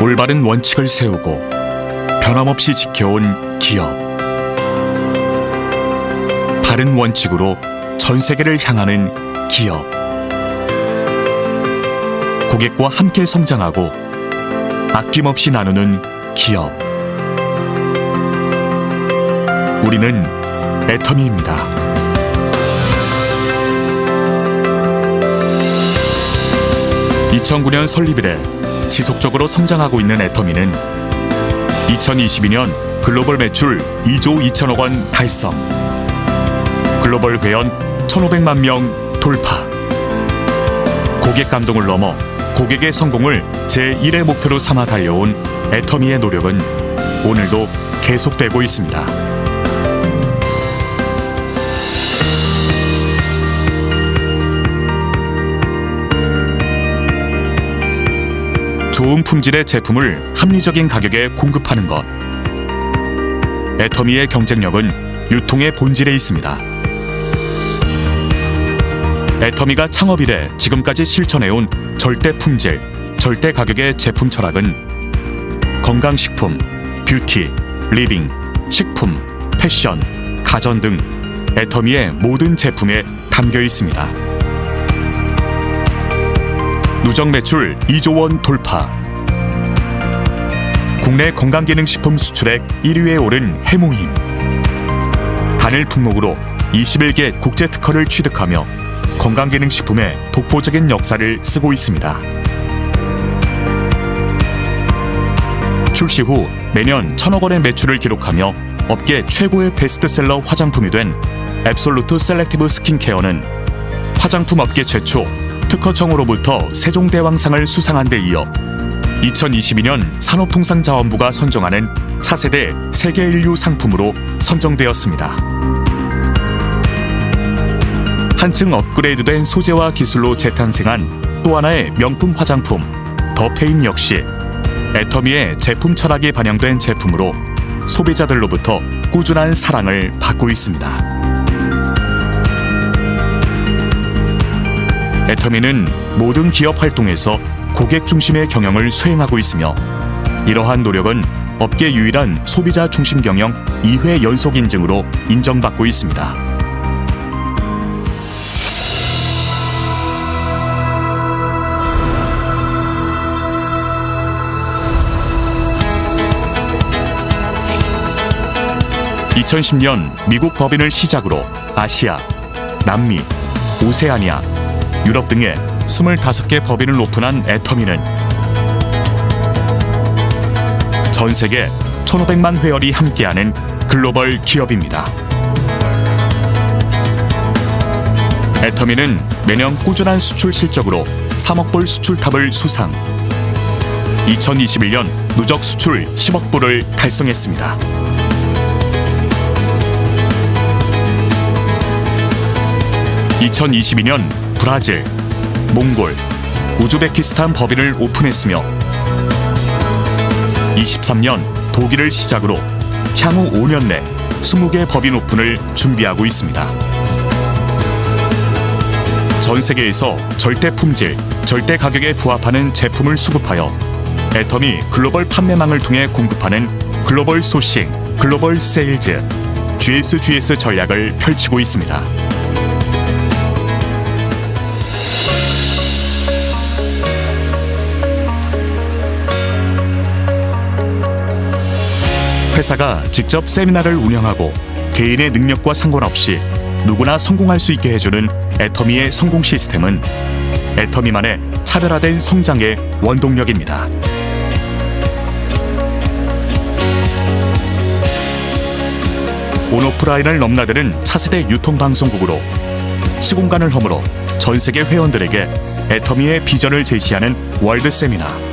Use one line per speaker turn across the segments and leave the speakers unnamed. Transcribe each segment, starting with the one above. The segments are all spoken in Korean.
올바른 원칙을 세우고 변함없이 지켜온 기업. 바른 원칙으로 전 세계를 향하는 기업. 고객과 함께 성장하고 아낌없이 나누는 기업. 우리는 애터미입니다. 2009년 설립 이래 지속적으로 성장하고 있는 애터미는 2022년 글로벌 매출 2조 2천억 원 달성, 글로벌 회원 1,500만 명 돌파, 고객 감동을 넘어 고객의 성공을 제1의 목표로 삼아 달려온 애터미의 노력은 오늘도 계속되고 있습니다. 좋은 품질의 제품을 합리적인 가격에 공급하는 것. 애터미의 경쟁력은 유통의 본질에 있습니다. 애터미가 창업 이래 지금까지 실천해온 절대 품질, 절대 가격의 제품 철학은 건강식품, 뷰티, 리빙, 식품, 패션, 가전 등 애터미의 모든 제품에 담겨 있습니다. 누적 매출 2조 원 돌파. 국내 건강기능식품 수출액 1위에 오른 해모힘. 단일 품목으로 21개 국제 특허를 취득하며 건강기능식품의 독보적인 역사를 쓰고 있습니다. 출시 후 매년 천억 원의 매출을 기록하며 업계 최고의 베스트셀러 화장품이 된 앱솔루트 셀렉티브 스킨케어는 화장품 업계 최초 특허청으로부터 세종대왕상을 수상한 데 이어 2022년 산업통상자원부가 선정하는 차세대 세계 인류 상품으로 선정되었습니다. 한층 업그레이드된 소재와 기술로 재탄생한 또 하나의 명품 화장품 더 페임 역시 애터미의 제품 철학이 반영된 제품으로 소비자들로부터 꾸준한 사랑을 받고 있습니다. 애터미는 모든 기업 활동에서 고객 중심의 경영을 수행하고 있으며 이러한 노력은 업계 유일한 소비자 중심 경영 2회 연속 인증으로 인정받고 있습니다. (2010년) 미국 법인을 시작으로 아시아, 남미, 오세아니아, 유럽 등의 25개 법인을 오픈한 애터미는 전 세계 1,500만 회원이 함께하는 글로벌 기업입니다. 애터미는 매년 꾸준한 수출 실적으로 3억 불 수출탑을 수상. 2021년 누적 수출 10억 불을 달성했습니다. (2022년) 브라질, 몽골, 우즈베키스탄 법인을 오픈했으며 23년 독일을 시작으로 향후 5년 내 20개 법인 오픈을 준비하고 있습니다. 전 세계에서 절대 품질, 절대 가격에 부합하는 제품을 수급하여 애터미 글로벌 판매망을 통해 공급하는 글로벌 소싱, 글로벌 세일즈, GSGS 전략을 펼치고 있습니다. 회사가 직접 세미나를 운영하고 개인의 능력과 상관없이 누구나 성공할 수 있게 해주는 애터미의 성공 시스템은 애터미만의 차별화된 성장의 원동력입니다. 온오프라인을 넘나드는 차세대 유통방송국으로 시공간을 허물어 전 세계 회원들에게 애터미의 비전을 제시하는 월드 세미나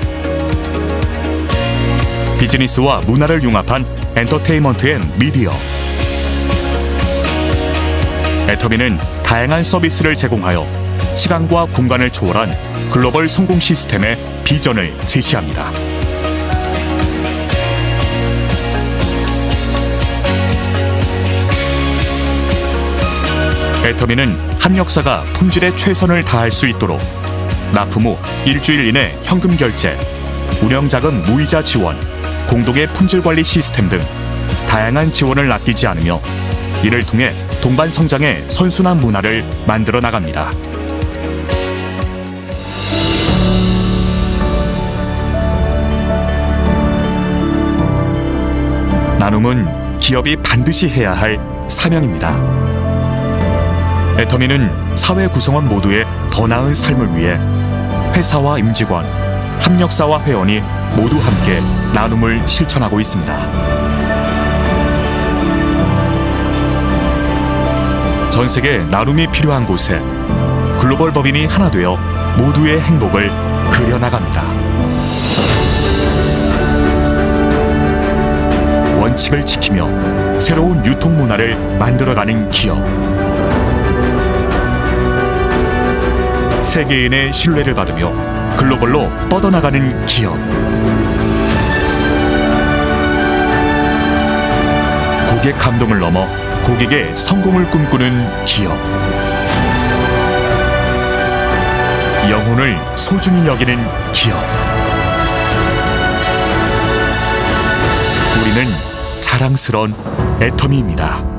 비즈니스와 문화를 융합한 엔터테인먼트 앤 미디어 애터미는 다양한 서비스를 제공하여 시간과 공간을 초월한 글로벌 성공 시스템의 비전을 제시합니다. 애터미는 합력사가 품질에 최선을 다할 수 있도록 납품 후 일주일 이내 현금 결제, 운영자금 무이자 지원, 공동의 품질 관리 시스템 등 다양한 지원을 아끼지 않으며 이를 통해 동반 성장의 선순환 문화를 만들어 나갑니다. 나눔은 기업이 반드시 해야 할 사명입니다. 애터미는 사회 구성원 모두의 더 나은 삶을 위해 회사와 임직원, 협력사와 회원이 모두 함께 나눔을 실천하고 있습니다. 전 세계 나눔이 필요한 곳에 글로벌 법인이 하나 되어 모두의 행복을 그려나갑니다. 원칙을 지키며 새로운 유통 문화를 만들어가는 기업. 세계인의 신뢰를 받으며 글로벌로 뻗어나가는 기업. 고객 감동을 넘어 고객의 성공을 꿈꾸는 기업. 영혼을 소중히 여기는 기업. 우리는 자랑스러운 애터미입니다.